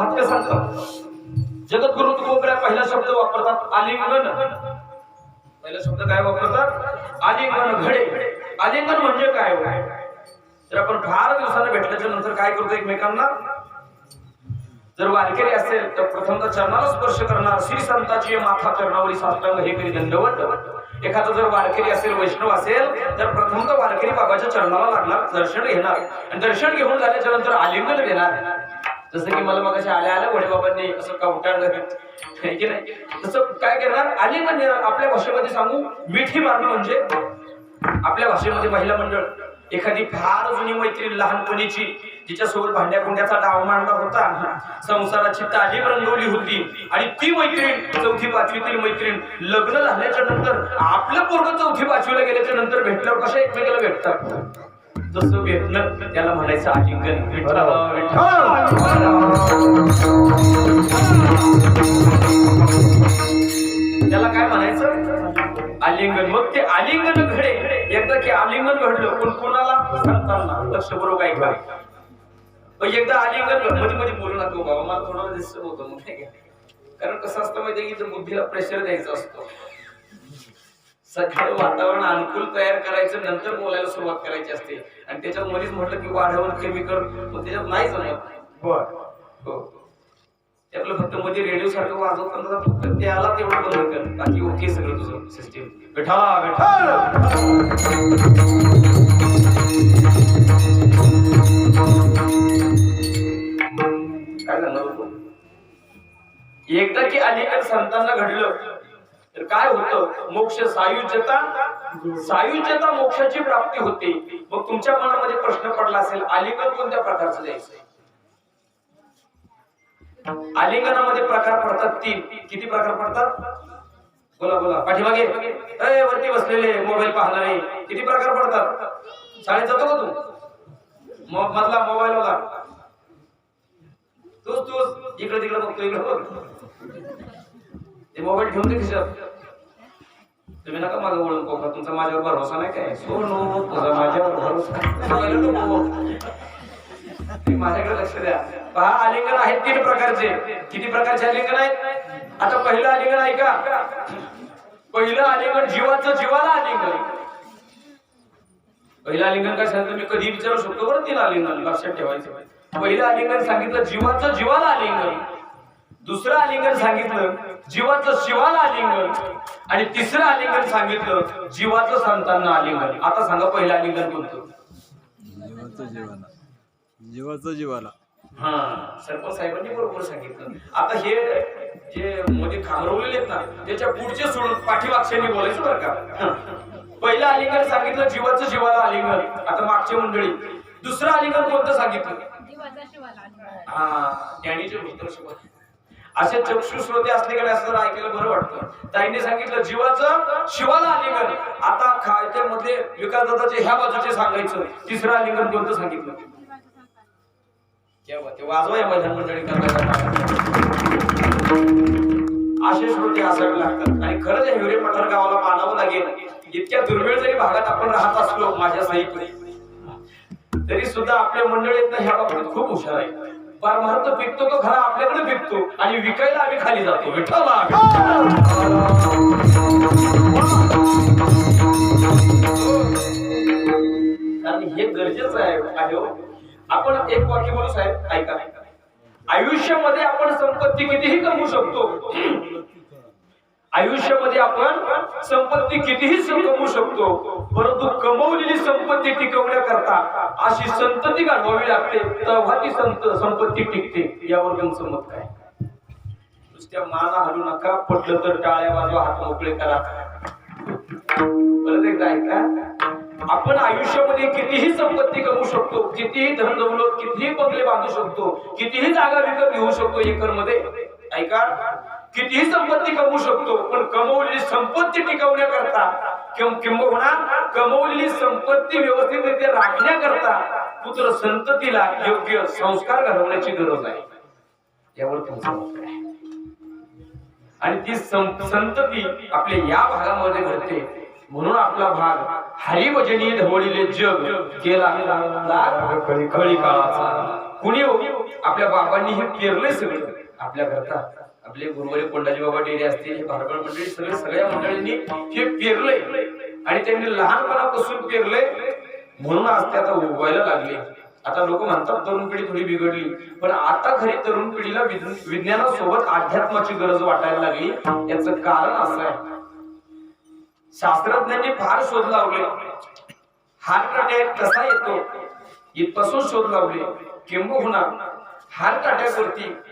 भातके सांगतात जगद्गुरु तुकोबऱ्या पहिला शब्द वापरतात आलिंगन. पहिला शब्द काय वापरतात? आलिंगन घडे. आलिंगन म्हणजे काय हो? तर आपण फार दिवसाने भेटल्याच्या नंतर काय करतो एकमेकांना? जर वारकरी असेल तर प्रथमतः चरणाला स्पर्श करणार. श्री संताची माथा चरणावरी साष्टांग हे करी दंडवत. एखादा जर वारकरी असेल वैष्णव असेल तर प्रथमतः वारकरी बाबाच्या चरणाला लागणार दर्शन घेणार. आणि दर्शन घेऊन झाल्याच्यानंतर आलिंगन देणार. जसं की मला मग आल्या आल्या वडेबाबांनी असं काउंटाळलं की नाही? तसं काय करणार? आलिंगन म्हणजे आपल्या भाषेमध्ये सांगू. मिठी मारणं म्हणजे आपल्या भाषेमध्ये महिला मंडळ. एखादी फार जुनी मैत्रीण लहानपणीची तिच्यासोबत भांड्या कुंड्याचा डाव मांडला होता संसाराची तालीम रंगवली होती आणि ती मैत्रीण चौथी पाचवीतील मैत्रीण लग्न झाल्याच्यानंतर आपलं पूर्ण चौथी पाचवीला गेल्याच्यानंतर भेटल्यावर कशा एकमेकाला भेटतात? तसं भेटणं त्याला म्हणायचं आलिंगन विठ्ठल त्याला काय म्हणायचं? आलिंगन. मग ते आलिंगन घडे. एकदा की आलिंगन घडलं पण कोणाला? बरोबर काय काय पण एकदा आलिंगनमध्ये मध्ये बोलू नको बाबा मला थोडं डिस्टर्ब होतं मग नाही? कारण कसं असतं माहितीये की इथं बुद्धीला प्रेशर द्यायचा असतो. सगळं वातावरण अनुकूल तयार करायचं नंतर बोलायला सुरुवात करायची असते. आणि त्याच्यात मध्येच म्हटलं की वाढवून कमी कर मग त्याच्यात नाही जमत. हो. ते आपलं फक्त मध्ये रेडिओ सारखं वाजवताना फक्त त्याला तेवढं बंद कर बाकी ओके सगळं तुझं सिस्टीम बेठा बेठा काय एकदा की अनेक संतांना घडलं तर काय होतं? मोक्ष सायुज्यता सायुज्यता मोक्षाची प्राप्ती होते. मग तुमच्या मनामध्ये प्रश्न पडला असेल आलिंगन कोणत्या प्रकारचं द्यायचं आलिंगनामध्ये प्रकार पडतात तीन. किती प्रकार पडतात? बोला बोला. पाठीमागे? अरे वरती बसलेले मोबाईल पाहणारे. किती प्रकार पडतात? शाळेत जातो का तू? मधला मोबाईल वाला तूच तूच. इकडे तिकडे बघतो इकडे बघ. ते मोबाईल ठेवून दे खिशात. तुम्ही नका माझं वळून कोका तुमचा माझ्यावर भरोसा नाही काय? हो, सोनो तुझा माझ्यावर भरोसा माझ्याकडे लक्ष द्या. पहा आलिंगन आहेत तीन प्रकारचे. किती प्रकारचे आलिंगन आहेत? आता पहिलं आलिंगन आहे का? पहिलं आलिंगन जीवाचं जीवाला आलिंगन. पहिलं आलिंगन काय सांगितलं? मी कधी विचारू शकतो बरं तिला आलिंगन लक्षात ठेवायचं. पहिलं आलिंगन सांगितलं जीवाचं जीवाला आलिंगन. दुसरं आलिंगन सांगितलं जीवाचं शिवाला आलिंगन. आणि तिसरं आलिंगन सांगितलं जीवाचं संतांना आलिंगन. आता सांगा पहिलं आलिंगन कोणतं? जीवाचं जीवाला. जीवाचं जीवाला. हा सरपंच साहेबांनी बरोबर सांगितलं. आता हे जे मोदी खामरवलेले आहेत ना त्याच्या पुढचे सोडून पाठीमागच्यांनी बोलायचं बरं का? पहिलं आलिंगन सांगितलं जीवाचं जीवाला आलिंगन. आता मागची मंडळी दुसरं आलिंगन कोणतं सांगितलं? जीवाचा शिवाला हा ज्ञानीचे पुस्तक शिकवत असे चक्षु श्रोते असल्याकडे असं ऐकायला बरं वाटतं. ताईंनी सांगितलं जीवाचं शिवाला आलिंगन. आता खायच्या विकास दादाचे ह्या बाजूचे सांगायचं. तिसरं आलिंगन कोणतं सांगितलं? वाजवाय वाजवा या मैदान मंडळी असे श्रोते असावे लागतात. आणि खरंच हिवरे पठार गावाला मानावं लागेल. इतक्या दुर्मिळ जरी भागात आपण राहत असलो माझ्या साहित्य तरी सुद्धा आपल्या मंडळीत ह्या बाबतीत खूप हुशार आहे परमार्थ पिकतो तो खरा आपल्याकडे पिकतो. आणि विकायला आम्ही खाली जातो. कारण हे गरजेचं आहे हो. आपण एक वाक्य बोलू साहेब ऐका. आयुष्यामध्ये आपण संपत्ती कितीही कमवू शकतो आयुष्यामध्ये आपण संपत्ती कितीही कमवू शकतो परंतु कमवलेली संपत्ती टिकवण्याकरता अशी संतती गाठवावी लागते तेव्हा ती संत संपत्ती टिकते. यावर तुमचं मत काय? नुसत्या माना हलू नका पटलं तर टाळ्या वाजवा हात मोकळे करा. परत एकदा ऐका. आपण आयुष्यामध्ये कितीही संपत्ती कमवू शकतो कितीही धन दौलत कितीही बंगले बांधू शकतो कितीही जागा विकत घेऊ शकतो एकरमध्ये. ऐका. कितीही संपत्ती कमवू शकतो पण कमवलेली संपत्ती टिकवण्याकरता किंबहुना कमवलेली संपत्ती व्यवस्थितरित्या राखण्याकरता पुत्र संततीला योग्य संस्कार घडवण्याची गरज आहे. यावर तुमचा मत आणि ती संतती आपल्या या भागामध्ये घडते. म्हणून आपला भाग हरिभजनी ढवळीले जग केला कळी काळाचा कुणी हो? आपल्या बाबांनी हे पेरले सगळं. आपल्या करता आपले गुरुवारी कोंडाजी बाबा डेरे असतील हे भारबळ मंडळी सगळे सगळ्या मंडळींनी हे पेरलंय. आणि त्यांनी लहानपणापासून पेरलंय. म्हणून आज ते आता उगवायला लागले. आता लोक म्हणतात तरुण पिढी थोडी बिघडली. पण आता खरी तरुण पिढीला विज्ञानासोबत अध्यात्माची गरज वाटायला लागली. याचं कारण असं आहे. शास्त्रज्ञांनी फार शोध लावले. हार्ट अटॅक कसा येतो? इथपासून शोध लावले. किंबहुना हार्ट अटॅक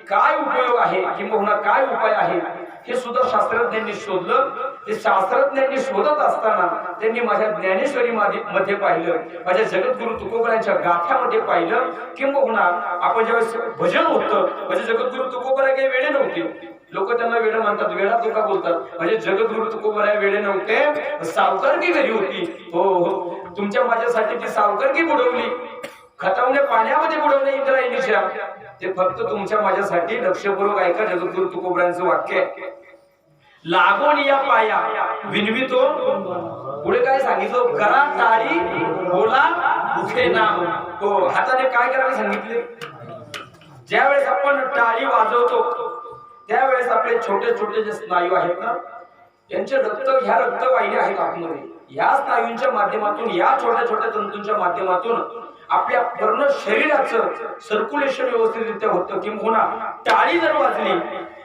काय उपयोग आहे? किंवा काय उपाय आहे? हे सुद्धा शास्त्रज्ञांनी शोधलं. ते शास्त्रज्ञांनी शोधत असताना त्यांनी माझ्या ज्ञानेश्वरी मध्ये पाहिलं. माझ्या जगद्गुरु तुकोबरांच्या गाथ्यामध्ये पाहिलं किंबहुना आपण ज्यावेळेस भजन होतं म्हणजे जगद्गुरु तुकोबराय काही वेळे नव्हते. लोक त्यांना वेळ म्हणतात वेळा तुका बोलतात. म्हणजे जगद्गुरु तुकोबराय वेळे नव्हते सावकारकी घरी होती. हो हो. तुमच्या माझ्यासाठी ती सावकारकी बुडवली. खतावणे म्हणजे पाण्यामध्ये बुडवणे इंद्रायणीच्या ते फक्त तुमच्या माझ्यासाठी लक्षपूर्वक ऐका जगद्गुरु तुकोबऱ्यांचं वाक्य आहे. लागून या पाया विनवितो. पुढे काय सांगितलं? करा टाळी बोला दुखे नाम हो हाताने काय करायला सांगितले? ज्यावेळेस आपण टाळी वाजवतो त्यावेळेस आपले छोटे छोटे जे स्नायू आहेत ना यांचे रक्त ह्या रक्तवाहिन्या आहेत आतमध्ये. या स्नायूंच्या माध्यमातून या छोट्या छोट्या तंतूंच्या माध्यमातून आपल्या पूर्ण शरीराचं सर्क्युलेशन व्यवस्थितरित्या होतं किंवा हो टाळी जर वाजली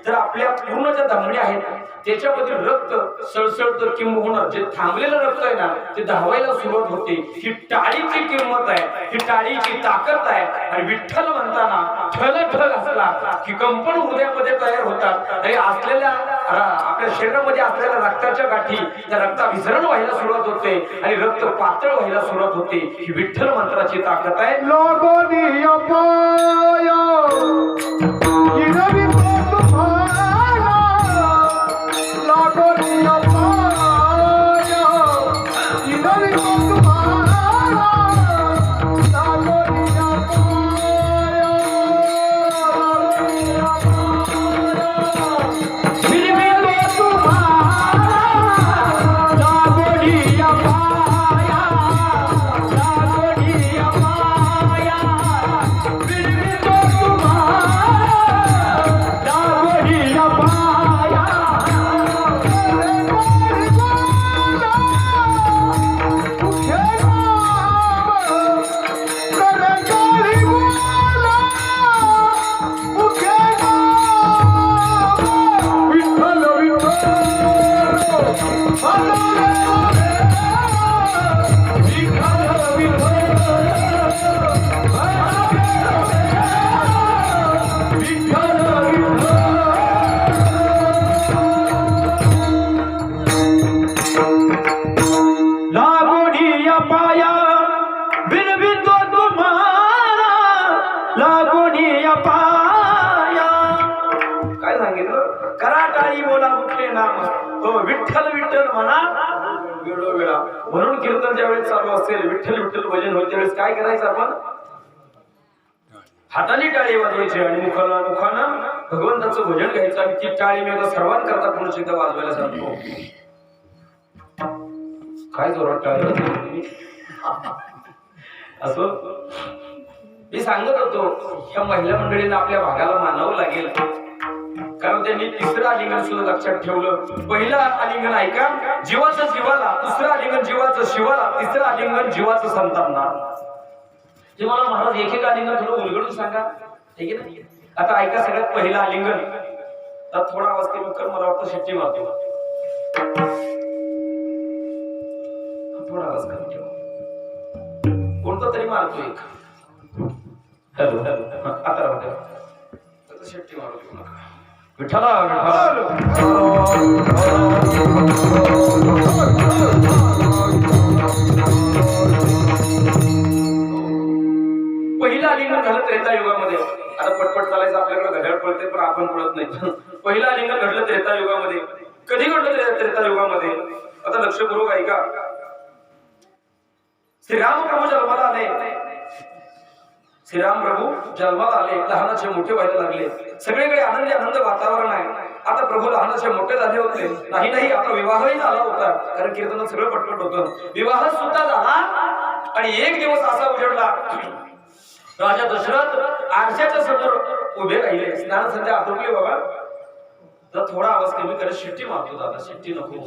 तर आपल्या पूर्ण ज्या धमन्या आहेत त्याच्यामधील रक्त सळसळतं किंबहुना हो जे थांबलेलं रक्त आहे ना ते धावायला सुरुवात होते. ही टाळीची किंमत आहे ही टाळीची ताकद आहे. आणि विठ्ठल म्हणताना ठल ठल असला की कंपन हृदयामध्ये तयार होतात. आणि असलेल्या आपल्या शरीरामध्ये असलेल्या रक्ताच्या गाठी त्या रक्ताभिसरण व्हायला सुरुवात होते आणि रक्त पातळ व्हायला सुरुवात होते. ही विठ्ठल मंत्राची ताकद आहे. लागोनी कीर्तन ज्यावेळेस चालू असेल विठ्ठल विठ्ठल भजन होईल त्यावेळेस काय करायचं आपण? हाताने टाळी वाजवायची आणि मुखाला मुखानं भगवंताचं भजन घ्यायचं आणि ती टाळी मी आता सर्वांकरता पुन्हा एकदा वाजवायला सांगतो. काय जोरात टाळी असं? मी सांगत होतो या महिला मंडळीला आपल्या भागाला मानावं लागेल. कारण त्यांनी तिसरं आलिंगन सुद्धा लक्षात ठेवलं. पहिलं आलिंगन ऐका जीवाचं जीवाला दुसरं आलिंगन जीवाचं शिवाला तिसरं आलिंगन जीवाचं संतांना ते मला महाराज एक एक आलिंगन थोडं उलगडून सांगा. ठीक आहे ना? आता ऐका सगळ्यात पहिलं आलिंगन. तर थोडा आवाज कमी कर मला वाटतं शेट्टी मारतो. थोडा आवाज कमी ठेवा. कोणता तरी मारतो एक. Hello hello. आता राहू द्या. आता मारू नका. विठ्ठला विठ्ठला पहिलं आलिंगन झालं त्रेता युगामध्ये. आता पटपट चालायचं आपल्याकडे घड्याळ पडते पण आपण पडत नाही. पहिलं आलिंगन घडलं त्रेता युगामध्ये. कधी घडलं त्रेता युगामध्ये? आता लक्षपूर्वक ऐका. श्रीराम प्रभू जन्माला आले श्रीराम प्रभू जन्माला आले लहानाचे मोठे व्हायला लागले. सगळीकडे आनंदी आनंद वातावरण आहे. आता प्रभू लहानाचे मोठे झाले होते. नाही नाही आता विवाहही झाला होता. कारण कीर्तन सगळं पटपट होतं. विवाह सुद्धा झाला आणि एक दिवस असा उजडला. राजा दशरथ आरशाच्या समोर उभे राहिले. स्नान संध्या आटोपले बाबा. तर थोडा आवाज कमी करत शिट्टी मारतो दादा. शिट्टी नको.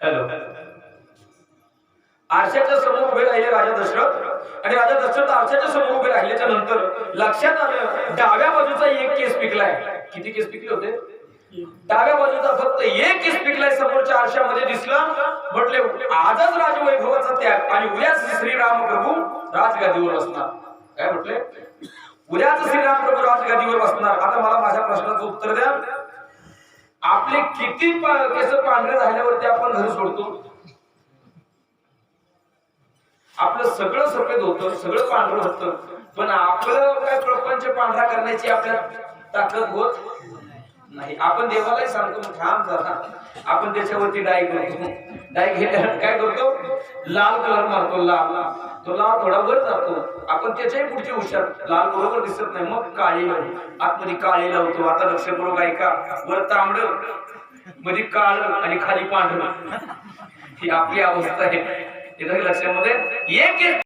हॅलो आरशाच्या समोर उभे राहिले राजा दशरथ. आणि राजा दशरथ आरशाच्या समोर उभे राहिल्याच्या नंतर लक्षात आलं डाव्या बाजूचा एक केस पिकलाय. किती केस पिकले होते? डाव्या बाजूचा फक्त एक केस पिकलाय समोरच्या आरशामध्ये. दिसला? म्हटले आजच राजवैभवाचा त्याग. आणि उद्याच श्रीराम प्रभू राजगादीवर असणार काय म्हटले? उद्याच श्रीराम प्रभू राजगादीवर बसणार. आता मला माझ्या प्रश्नाचं उत्तर द्या. आपले किती केस पांढरे झाल्यावरती आपण घर सोडतो? आपलं सगळं सफेद होतं सगळं पांढरं होतं. पण आपलं काय प्रपंच पांढरा करण्याची आपल्या ताकद होत नाही. आपण देवालाही सांगतो ठाम जाता आपण त्याच्यावरती डाय करतो. डाय घेतल्यानंतर काय करतो? लाल कलर मारतो लाल. तो लाल थोडा वर जातो. आपण त्याच्याही पुढची हुशार. लाल बरोबर दिसत नाही. मग काळी लावतो आतमध्ये काळी लावतो. आता लक्षपूर्वक ऐका? वर तांबडमध्ये काळ आणि खाली पांढरं. ही आपली अवस्था आहे. इथं लक्षामध्ये एक एक